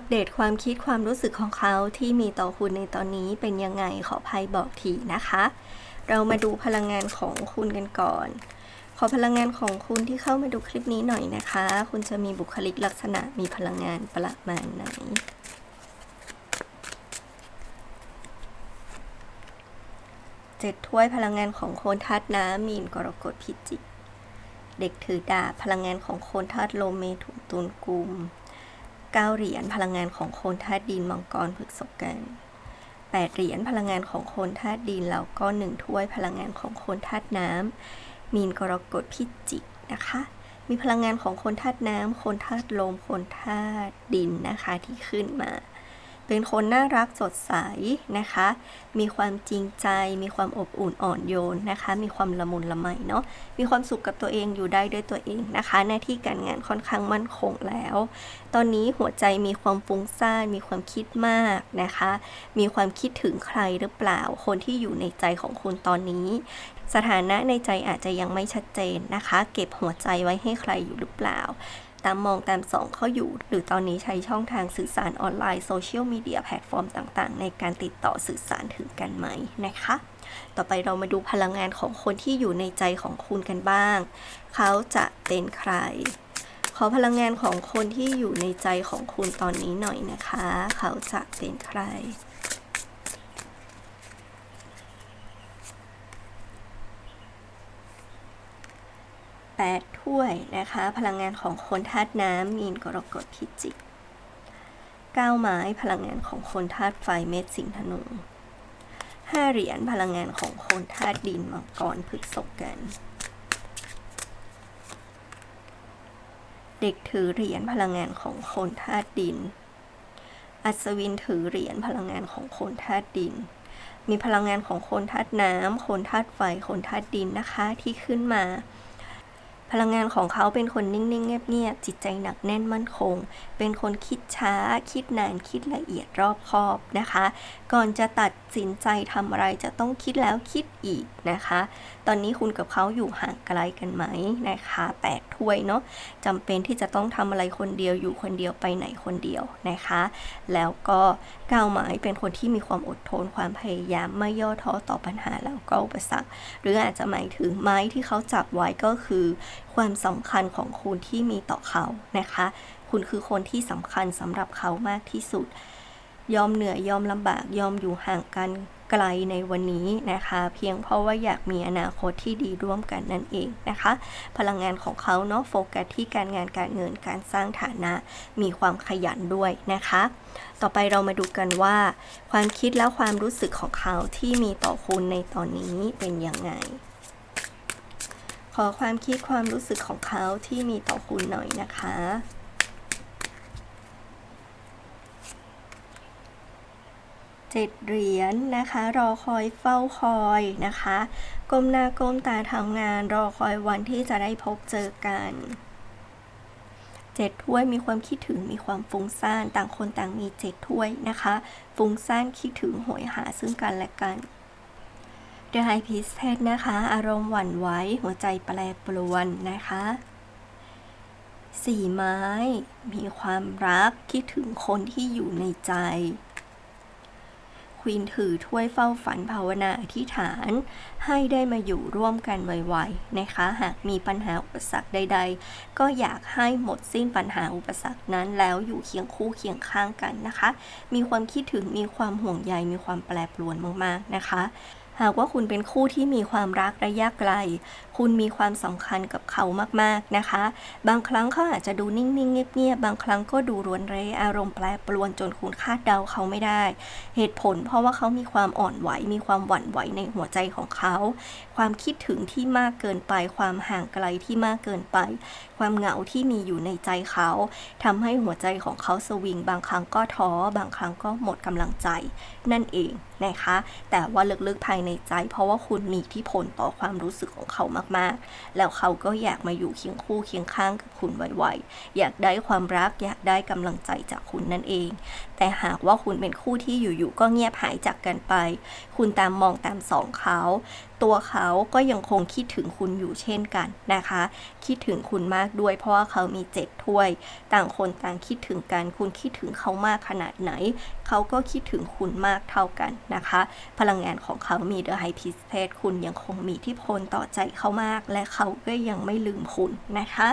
อัปเดตความคิดความรู้สึกของเขาที่มีต่อคุณในตอนนี้เป็นยังไงขอภัยบอกทีนะคะ เรามาดูพลังงานของคุณกันก่อน ขอพลังงานของคุณที่เข้ามาดูคลิปนี้หน่อยนะคะ คุณจะมีบุคลิกลักษณะมีพลังงานประมาณไหนเจ็ดถ้วยพลังงานของโคนธาตุน้ำมีนกรกฎพิจิก เด็กถือดาบพลังงานของโคนธาตุลมเมถุนตุลกุม เก้าเหรียญพลังงานของโคนธาตุดินมังกรพฤษภกันแปดเหรียญพลังงานของโคนธาตุดินแล้วก็หนึ่งถ้วยพลังงานของโคนธาตุน้ำมีนกรกฎพิจิกนะคะ มีพลังงานของโคนธาตุน้ำโคนธาตุลมโคนธาตุดินนะคะที่ขึ้นมา เป็นคนน่ารักสดใสนะคะ มีความจริงใจ มีความอบอุ่นอ่อนโยนนะคะ มีความละมุนละไมเนาะ มีความสุขกับตัวเองอยู่ได้ด้วยตัวเองนะคะ หน้าที่การงานค่อนข้างมั่นคงแล้ว ตอนนี้หัวใจมีความฟุ้งซ่าน มีความคิดมากนะคะ มีความคิดถึงใครหรือเปล่า คนที่อยู่ในใจของคุณตอนนี้ สถานะในใจอาจจะยังไม่ชัดเจนนะคะ เก็บหัวใจไว้ให้ใครอยู่หรือเปล่า ตามมองตามส่องเขาอยู่ หรือตอนนี้ใช้ช่องทางสื่อสารออนไลน์โซเชียลมีเดียแพลตฟอร์มต่างๆ ในการติดต่อสื่อสารถึงกันไหมนะคะ ต่อไปเรามาดูพลังงานของคนที่อยู่ในใจของคุณกันบ้าง เขาจะเป็นใคร ขอพลังงานของคนที่อยู่ในใจของคุณตอนนี้หน่อยนะคะ เขาจะเป็นใคร แปดถ้วยนะคะ พลังงานของคนธาตุน้ำมีนกรกฎพิจิกเก้าไม้พลังงานของคนธาตุไฟเม็ดสิงห์ธนูห้าเหรียญพลังงานของคนธาตุดินมังกรพฤษภกัน เด็กถือเหรียญพลังงานของคนธาตุดิน อัศวินถือเหรียญพลังงานของคนธาตุดิน มีพลังงานของคนธาตุน้ำคนธาตุไฟคนธาตุดินนะคะที่ขึ้นมา พลังงานของเขาเป็นคนนิ่ง ๆ เงียบ ๆ จิตใจหนักแน่นมั่นคง เป็นคนคิดช้า คิดนาน คิดละเอียดรอบคอบนะคะ ก่อนจะตัดสินใจทำอะไรจะต้องคิดแล้วคิดอีกนะคะ ตอนนี้คุณกับเขาอยู่ห่างไกลกันไหมนะคะแปดถ้วยเนาะจำเป็นที่จะต้องทำอะไรคนเดียวอยู่คนเดียวไปไหนคนเดียวนะคะ แล้วก็ก้าวหมายเป็นคนที่มีความอดทนความพยายามไม่ย่อท้อต่อปัญหาแล้วก็อุปสรรคหรืออาจจะหมายถึงไม้ที่เขาจับไว้ก็คือความสำคัญของคุณที่มีต่อเขานะคะ คุณคือคนที่สำคัญสำหรับเขามากที่สุด ยอมเหนื่อยยอมลำบากยอมอยู่ห่างกันไกลในวันนี้นะคะ เพียงเพราะว่าอยากมีอนาคตที่ดีร่วมกันนั่นเองนะคะ พลังงานของเขาเนาะโฟกัสที่การงานการเงินการสร้างฐานะ มีความขยันด้วยนะคะ ต่อไปเรามาดูกันว่า ความคิดและความรู้สึกของเขาที่มีต่อคุณในตอนนี้เป็นยังไง ขอความคิดความรู้สึกของเขาที่มีต่อคุณหน่อยนะคะ เจ็ดเหรียญนะคะ รอคอยเฝ้าคอยนะคะก้มหน้าก้มตาทำงานรอคอยวันที่จะได้พบเจอกันเจ็ดถ้วยมีความคิดถึงมีความฟุ้งซ่านต่างคนต่างมีเจ็ดถ้วยนะคะ ฟุ้งซ่านคิดถึงโหยหาซึ่งกันและกัน The High Priestess นะคะ อารมณ์หวั่นไหวหัวใจแปรปรวนนะคะสี่ไม้ มีความรักคิดถึงคนที่อยู่ในใจ ควีนถือถ้วยเฝ้าฝันภาวนาอธิษฐาน ให้ได้มาอยู่ร่วมกันไวๆนะคะ หากมีปัญหาอุปสรรคใด ๆ ก็อยากให้หมดสิ้นปัญหาอุปสรรคนั้นแล้วอยู่เคียงคู่เคียงข้างกันนะคะ มีความคิดถึงมีความห่วงใยมีความแปรปรวนมากๆนะคะ หากว่าคุณเป็นคู่ที่มีความรักระยะไกล คุณมีความสำคัญกับเขามากๆนะคะ บางครั้งเขาอาจจะดูนิ่ง ๆ เงียบ ๆ บางครั้งก็ดูรวนเรอารมณ์แปรปรวนจนคุณคาดเดาเขาไม่ได้ เหตุผลเพราะว่าเขามีความอ่อนไหว มีความหวั่นไหวในหัวใจของเขา ความคิดถึงที่มากเกินไป ความห่างไกลที่มากเกินไป ความเหงาที่มีอยู่ในใจเขาทำให้หัวใจของเขาสวิง บางครั้งก็ท้อ บางครั้งก็หมดกำลังใจ นั่นเองนะคะ แต่ว่าลึก ๆ ภายในใจ เพราะว่าคุณมีที่ผลต่อความรู้สึกของเขามากๆ แล้วเขาก็อยากมาอยู่เคียงคู่เคียงข้างกับคุณไวๆอยากได้ความรักอยากได้กำลังใจจากคุณนั่นเอง แต่หากว่าคุณเป็นคู่ที่อยู่ๆก็เงียบหายจากกันไป คุณตามมองตามสองเขา ตัวเขาก็ยังคงคิดถึงคุณอยู่เช่นกันนะคะ คิดถึงคุณมากด้วย เพราะว่าเขามีเจ็ดถ้วย ต่างคนต่างคิดถึงกัน คุณคิดถึงเขามากขนาดไหน เขาก็คิดถึงคุณมากเท่ากันนะคะ พลังงานของเขามี The High Priestess คุณยังคงมีที่พลต่อใจเขามาก และเขาก็ยังไม่ลืมคุณนะคะ